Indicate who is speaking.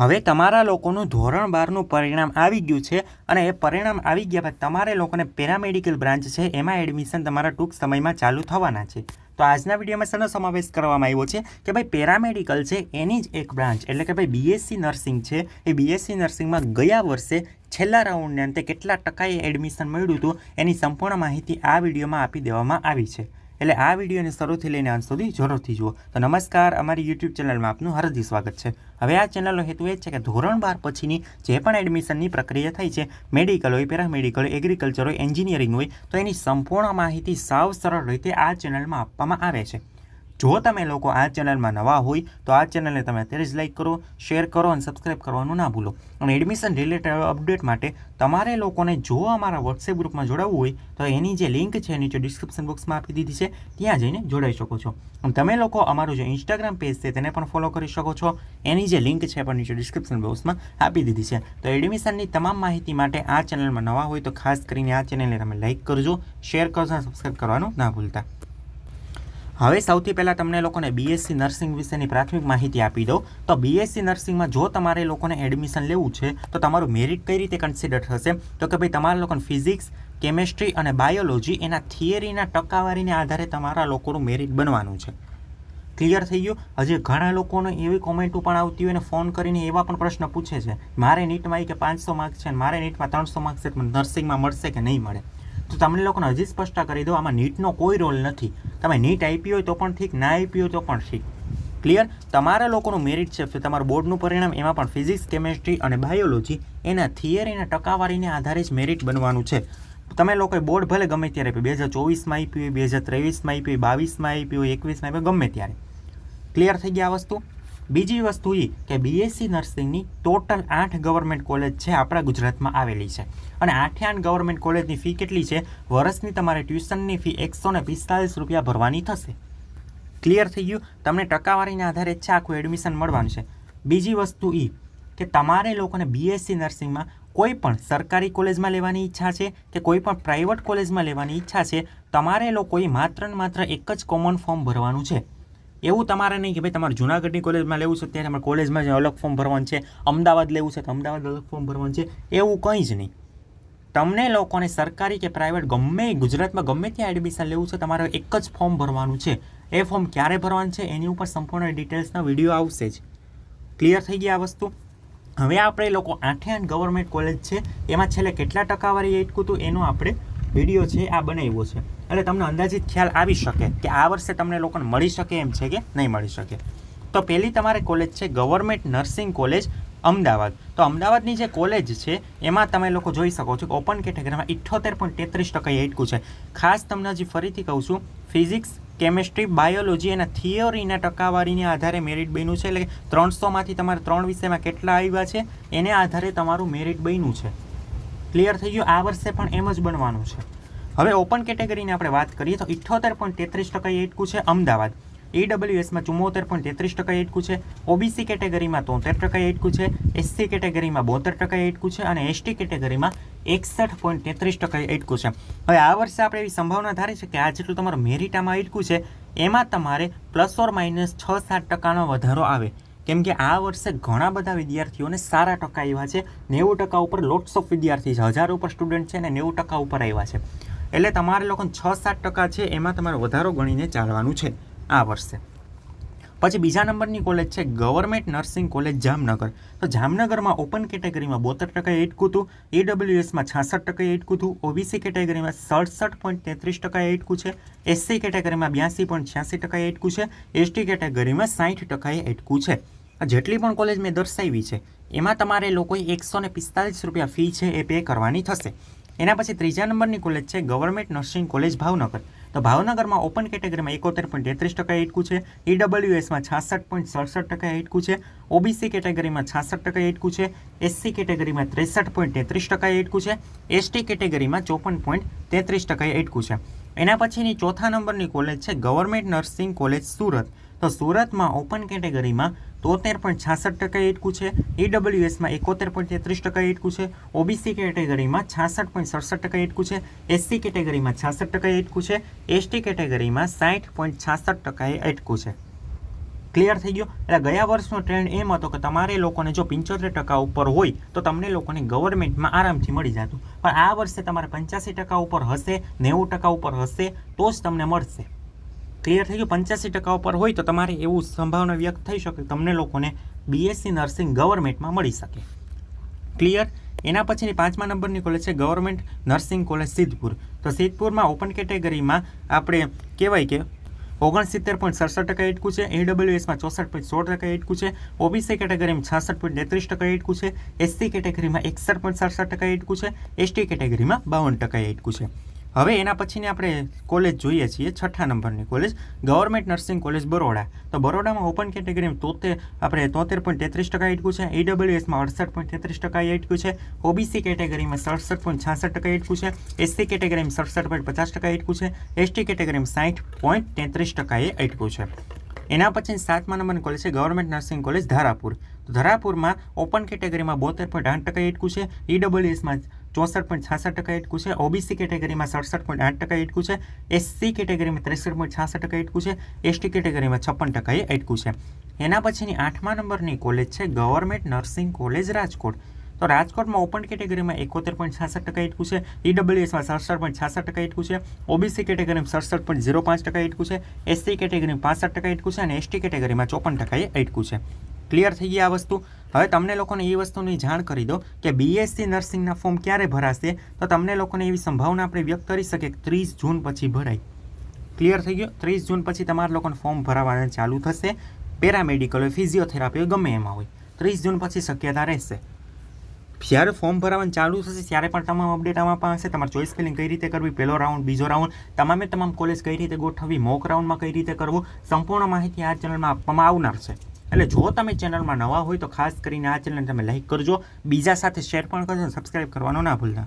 Speaker 1: હવે તમારા લોકોનું ધોરણ બારનું પરિણામ આવી ગયું છે અને એ પરિણામ આવી ગયા બાદ તમારે લોકોને પેરામેડિકલ બ્રાન્ચ છે, એમાં એડમિશન તમારા ટૂંક સમયમાં ચાલુ થવાના છે. તો આજના વિડીયોમાં શેનો સમાવેશ કરવામાં આવ્યો છે કે ભાઈ પેરામેડિકલ છે, એની જ એક બ્રાન્ચ, એટલે કે ભાઈ બીએસસી નર્સિંગ છે, એ બીએસસી નર્સિંગમાં ગયા વર્ષે છેલ્લા રાઉન્ડને અંતે કેટલા ટકાએ એડમિશન મળ્યું હતું એની સંપૂર્ણ માહિતી આ વિડીયોમાં આપી દેવામાં આવી છે. એટલે આ વિડીયોને શરૂથી લઈને અંત સુધી જરૂરથી જુઓ. તો નમસ્કાર, અમારી યુટ્યુબ ચેનલમાં આપનું હાર્દિક સ્વાગત છે. હવે આ ચેનલનો હેતુ એ છે કે ધોરણ બાર પછીની જે પણ એડમિશનની પ્રક્રિયા થઈ છે મેડિકલ હોય પેરામેડિકલ હોય એગ્રીકલ્ચર હોય એન્જિનિયરિંગ હોય, તો એની સંપૂર્ણ માહિતી સાવ સરળ રીતે આ ચેનલમાં આપવામાં આવે છે. જો તમે લોકો આ ચેનલમાં નવા હોય, તો આ ચેનલને તમે અત્યારે જ લાઈક કરો શેર કરો અને સબસ્ક્રાઈબ કરવાનું ના ભૂલો. અને એડમિશન રિલેટેડ અપડેટ માટે તમારે લોકોને જો અમારા વોટ્સએપ ગ્રુપમાં જોડાવવું હોય, તો એની જે લિંક છે નીચે ડિસ્ક્રિપ્શન બોક્સમાં આપી દીધી છે, ત્યાં જઈને જોડાઈ શકો છો. અને તમે લોકો અમારું જે ઇન્સ્ટાગ્રામ પેજ છે, તેને પણ ફોલો કરી શકો છો. એની જે લિંક છે પણ નીચે ડિસ્ક્રિપ્શન બોક્સમાં આપી દીધી છે. તો એડમિશનની તમામ માહિતી માટે આ ચેનલમાં નવા હોય, તો ખાસ કરીને આ ચેનલને તમે લાઈક કરજો શેર કરજો અને સબસ્ક્રાઈબ કરવાનું ના ભૂલતા. હવે સૌથી પહેલાં તમને લોકોને બીએસસી નર્સિંગ વિશેની પ્રાથમિક માહિતી આપી દઉં. તો બીએસસી નર્સિંગમાં જો તમારે લોકોને એડમિશન લેવું છે, તો તમારું મેરિટ કઈ રીતે કન્સિડર થશે? તો કે ભાઈ તમારા લોકોને ફિઝિક્સ કેમેસ્ટ્રી અને બાયોલોજી એના થિયરીના ટકાવારીને આધારે તમારા લોકોનું મેરિટ બનવાનું છે. ક્લિયર થઈ ગયું? હજી ઘણા લોકોને એવી કોમેન્ટો પણ આવતી હોય અને ફોન કરીને એવા પણ પ્રશ્ન પૂછે છે. મારે નીટમાં એ કે પાંચસો માર્ક્સ છે મારે નીટમાં ત્રણસો માર્ક્સ છે નર્સિંગમાં મળશે કે નહીં મળે? તો તમને લોકોને હજી સ્પષ્ટ કરી દો આમાં નીટનો કોઈ રોલ નથી. તમે નીટ આપી હોય તો પણ ઠીક, ના આપી હોય તો પણ ઠીક. ક્લિયર તમારા લોકોનું મેરિટ છે તમારું બોર્ડનું પરિણામ, એમાં પણ ફિઝિક્સ કેમેસ્ટ્રી અને બાયોલોજી એના થિયરીના ટકાવારીને આધારે જ મેરિટ બનવાનું છે. તમે લોકોએ બોર્ડ ભલે ગમે ત્યારે આપ્યું, બે હજાર ચોવીસમાં આપ્યું હોય, બે હજાર ત્રેવીસમાં આપ્યું હોય, બાવીસમાં આપ્યું હોય, એકવીસમાં આપ્યું ગમે ત્યારે. ક્લિયર થઈ ગયા આ વસ્તુ? બીજી વસ્તુ એ કે બીએસસી નર્સિંગની ટોટલ આઠ ગવર્મેન્ટ કોલેજ છે આપણા ગુજરાતમાં આવેલી છે. અને આઠે આઠ ગવર્મેન્ટ કોલેજની ફી કેટલી છે? વર્ષની તમારે ટ્યુશનની ફી એકસો ને પિસ્તાલીસ રૂપિયા ભરવાની થશે. ક્લિયર થઈ ગયું? તમને ટકાવારીના આધારે છે આખું એડમિશન મળવાનું છે. બીજી વસ્તુ એ કે તમારે લોકોને બીએસસી નર્સિંગમાં કોઈ પણ સરકારી કોલેજમાં લેવાની ઈચ્છા છે કે કોઈ પણ પ્રાઇવેટ કોલેજમાં લેવાની ઈચ્છા છે, તમારે લોકોએ માત્ર ને માત્ર એક જ કોમન ફોર્મ ભરવાનું છે. એવું તમારે નહીં કે ભાઈ તમારે જુનાગઢની કોલેજમાં લેવું છે, ત્યારે તમારે કોલેજમાં જે અલગ ફોર્મ ભરવાનું છે, અમદાવાદ લેવું છે, તો અમદાવાદ અલગ ફોર્મ ભરવાનું છે, એવું કંઈ જ નહીં. તમને લોકોને સરકારી કે પ્રાઇવેટ ગમે ગુજરાતમાં ગમે ત્યાં એડમિશન લેવું છે, તમારે એક જ ફોર્મ ભરવાનું છે. એ ફોર્મ ક્યારે ભરવાનું છે, એની ઉપર સંપૂર્ણ ડિટેલ્સના વીડિયો આવશે જ. ક્લિયર થઈ ગયા આ વસ્તુ? હવે આપણે લોકો આઠે આઠ ગવર્મેન્ટ કોલેજ છે, એમાં છેલ્લે કેટલા ટકાવારી એટકું હતું એનો આપણે વીડિયો છે, આ બનાવ્યો છે. એટલે તમને અંદાજિત ખ્યાલ આવી શકે કે આ વર્ષે તમને લોકોને મળી શકે એમ છે કે નહીં મળી શકે. તો પહેલી તમારે કોલેજ છે ગવર્મેન્ટ નર્સિંગ કોલેજ અમદાવાદ. તો અમદાવાદની જે કોલેજ છે, એમાં તમે લોકો જોઈ શકો છો કે ઓપન કેટેગરીમાં ઇઠ્ઠોતેર પોઈન્ટ તેત્રીસ ટકા એટકું છે. ખાસ તમને હજી ફરીથી કહું છું ફિઝિક્સ કેમેસ્ટ્રી બાયોલોજી અને થિયોરીના ટકાવારીને આધારે મેરિટ બન્યું છે. એટલે ત્રણસોમાંથી તમારે ત્રણ વિષયમાં કેટલા આવ્યા છે, એને આધારે તમારું મેરિટ બન્યું છે. ક્લિયર થઈ ગયું. આ વર્ષે પણ એમ જ બનવાનું છે. હવે ઓપન કેટેગરીની આપણે વાત કરીએ તો ઇઠ્ઠોતેર પોઈન્ટ તેત્રીસ ટકા એટકું છે અમદાવાદ. ઈડબ્લ્યુએસમાં ચુમ્મોતેર પોઈન્ટ તેત્રીસ ટકા એટકું છે. ઓબીસી કેટેગરીમાં તોતેર ટકા એટકું છે. એસસી કેટેગરીમાં બોતેર ટકા એટકું છે અને એસટી કેટેગરીમાં એકસઠ પોઈન્ટ તેત્રીસ ટકા એટકું છે. હવે આ વર્ષે આપણે એવી સંભાવના ધારી છે કે આ જેટલું તમારું મેરિટામાં એટકું છે, એમાં તમારે પ્લસ ઓર માઇનસ છ સાત ટકાનો વધારો આવે. કેમ કે આ વર્ષે ઘણા બધા વિદ્યાર્થીઓને સારા ટકા આવ્યા છે. નેવું ટકા ઉપર લોટ્સ ઓફ વિદ્યાર્થી છે. હજાર ઉપર સ્ટુડન્ટ છે અને નેવું ટકા ઉપર આવ્યા છે. એટલે તમારે લોકોને છ સાત ટકા છે એમાં તમારે વધારો ગણીને ચાલવાનું છે આ વર્ષે. પછી બીજા નંબરની કોલેજ છે ગવર્મેન્ટ નર્સિંગ કોલેજ જામનગર. તો જામનગરમાં ઓપન કેટેગરીમાં બોતેર ટકા એટકું હતું ઈડબ્લ્યુએસમાં છાસઠ ટકા એટકું હતું ઓબીસી કેટેગરીમાં સડસઠ પોઈન્ટ તેત્રીસ ટકા એટકું છે એસસી કેટેગરીમાં બ્યાસી પોઈન્ટ છ્યાસી ટકા એટકું છે એસટી કેટેગરીમાં સાઠ ટકાએ એટકું છે. જેટલી પણ કોલેજ મેં દર્શાવી છે, એમાં તમારે લોકોએ એકસો ને પિસ્તાલીસ રૂપિયા ફી છે એ પે કરવાની થશે. એના પછી ત્રીજા નંબરની કોલેજ છે ગવર્મેન્ટ નર્સિંગ કોલેજ ભાવનગર. તો ભાવનગરમાં ઓપન કેટેગરીમાં એકોતેર પોઈન્ટ તેત્રીસ ટકા એટકું છે ઈડબ્લ્યુએસમાં છાસઠ પોઈન્ટ સડસઠ ટકા એટકું છે ઓબીસી કેટેગરીમાં છાસઠ ટકા એટકું છે એસસી કેટેગરીમાં ત્રેસઠ પોઈન્ટ તેત્રીસ ટકા એટકું છે એસટી કેટેગરીમાં ચોપન પોઈન્ટ તેત્રીસ ટકા એટકું છે. એના પછીની ચોથા નંબરની કોલેજ છે ગવર્મેન્ટ નર્સિંગ કોલેજ સુરત. તો સુરતમાં ઓપન કેટેગરીમાં તોતેર પોઈન્ટ છાસઠ ટકા એટકું છે. ઈડબ્લ્યુએસમાં એકોતેર પોઈન્ટ તેત્રીસ ટકા એટકું છે. ઓબીસી કેટેગરીમાં છાસઠ પોઈન્ટ સડસઠ ટકા એટકું છે. એસસી કેટેગરીમાં છાસઠ ટકા એટકું છે. એસટી કેટેગરીમાં સાઠ પોઈન્ટ છાસઠ ટકાએ એટકું છે. ક્લિયર થઈ ગયો? એટલે ગયા વર્ષનો ટ્રેન્ડ એમ હતો કે તમારે લોકોને જો પંચોતેર ટકા ઉપર હોય, તો તમને લોકોને ગવર્મેન્ટમાં આરામથી મળી જતું. પણ આ વર્ષે તમારે પંચ્યાસી ટકા ઉપર હશે, નેવું ટકા ઉપર હશે, તો જ તમને મળશે. ક્લિયર થઈ ગયું, પંચ્યાસી ટકા ઉપર હોય તો તમારે એવું સંભાવના વ્યક્ત થઈ શકે તમને લોકોને બીએસસી નર્સિંગ ગવર્મેન્ટમાં મળી શકે. ક્લિયર એના પછીની પાંચમા નંબરની કોલેજ છે ગવર્મેન્ટ નર્સિંગ કોલેજ સિદ્ધપુર. તો સિદ્ધપુરમાં ઓપન કેટેગરીમાં આપણે કહેવાય કે ઓગણસિત્તેર પોઈન્ટ સડસઠ ટકા એટકું છે એડબ્લ્યુએસમાં ચોસઠ પોઈન્ટ સોળ ટકા એટકું છે ઓબીસી કેટેગરીમાં છાસઠ પોઈન્ટ તેત્રીસ ટકા એટકું છે એસસી કેટેગરીમાં એકસઠ પોઈન્ટ સડસઠ ટકા એટકું છે એસટી કેટેગરીમાં બાવન ટકા એટકું છે. હવે એના પછીની આપણે કોલેજ જોઈએ છીએ, છઠ્ઠા નંબરની college government nursing college Baroda. તો બરોડામાં ઓપન કેટેગરીમાં તોતેર, આપણે તોતેર પોઈન્ટ તેત્રીસ ટકા એટકું છે. ઈડબ્લ્યુએસમાં અડસઠ પોઈન્ટ તેત્રીસ ટકા એટકું છે. ઓબીસી કેટેગરીમાં સડસઠ પોઈન્ટ છાસઠ ટકા એટકું છે. એસસી કેટેગરીમાં સડસઠ પોઈન્ટ પચાસ ટકા એટકું છે. એસટી કેટેગરીમાં સાઠ પોઈન્ટ તેત્રીસ ટકાએ એટક્યું છે. એના પછી સાતમા નંબરની કોલેજ છે ગવર્મેન્ટ નર્સિંગ કોલેજ ધારાપુર. તો ધારાપુરમાં ઓપન કેટેગરીમાં બોતેર પોઈન્ટ આઠ ટકા એટકું છે ઈડબ્લ્યુએસમાં ચોસઠ પોઈન્ટ છાસઠ ટકા એટકું છે ઓબીસી કેટેગરીમાં સડસઠ પોઈન્ટ આઠ ટકા એટકું છે એસસી કેટેગરીમાં ત્રેસઠ પોઈન્ટ છાસઠ ટકા એટકું છે એસટી કેટેગરીમાં છપ્પન ટકાએ એટકું છે. એના પછીની આઠમા નંબરની કોલેજ છે ગવર્મેન્ટ નર્સિંગ કોલેજ રાજકોટ. તો રાજકોટમાં ઓપન કેટેગરીમાં એકોતેર પોઈન્ટ છાસઠ ટકા ઇટકું છે. ઈડબ્લ્યુએસમાં સડસઠ પોઈન્ટ છાસઠ ટકા ઇટકું છે. ઓબીસી કેટેગરીમાં સડસઠ પોઈન્ટ ઝીરો પાંચ ટકા ઇટકું છે. એસસી કેટેગરીમાં પાસઠ ટકા ઇટકું છે અને એસટી કેટેગરીમાં ચોપન ટકાએ ઇટકું છે. ક્લિયર થઈ ગઈ આ વસ્તુ? હવે તમને લોકોને એ વસ્તુની જાણ કરી દો કે બીએસસી નર્સિંગના ફોર્મ ક્યારે ભરાશે? તો તમને લોકોને એવી સંભાવના આપણે વ્યક્ત કરી શકીએ કે ત્રીસ જૂન પછી ભરાય. ક્લિયર થઈ ગયો? ત્રીસ જૂન પછી તમારા લોકોને ફોર્મ ભરાવાના ચાલુ થશે. પેરામેડિકલ હોય ફિઝિયોથેરાપી હોય, ગમે એમાં હોય. ત્રીસ જૂન પછી શક્યતા રહેશે. જ્યારે ફોર્મ ભરાવાનું ચાલુ થશે, ત્યારે પણ તમામ અપડેટ આમાં પાસે તમારે ચોઈસ ફિલિંગ કઈ રીતે કરવી, પહેલો રાઉન્ડ બીજો રાઉન્ડ તમામે તમામ કોલેજ કઈ રીતે ગોઠવવી મોક રાઉન્ડમાં કઈ રીતે કરવું, સંપૂર્ણ માહિતી આ ચેનલમાં આપવામાં આવનાર છે. એટલે જો તમે ચેનલમાં નવા હોય તો ખાસ કરીને આ ચેનલ તમે લાઈક કરજો. બીજા સાથે શેર પણ કરજો સબસ્ક્રાઈબ કરવાનું ના ભૂલતા.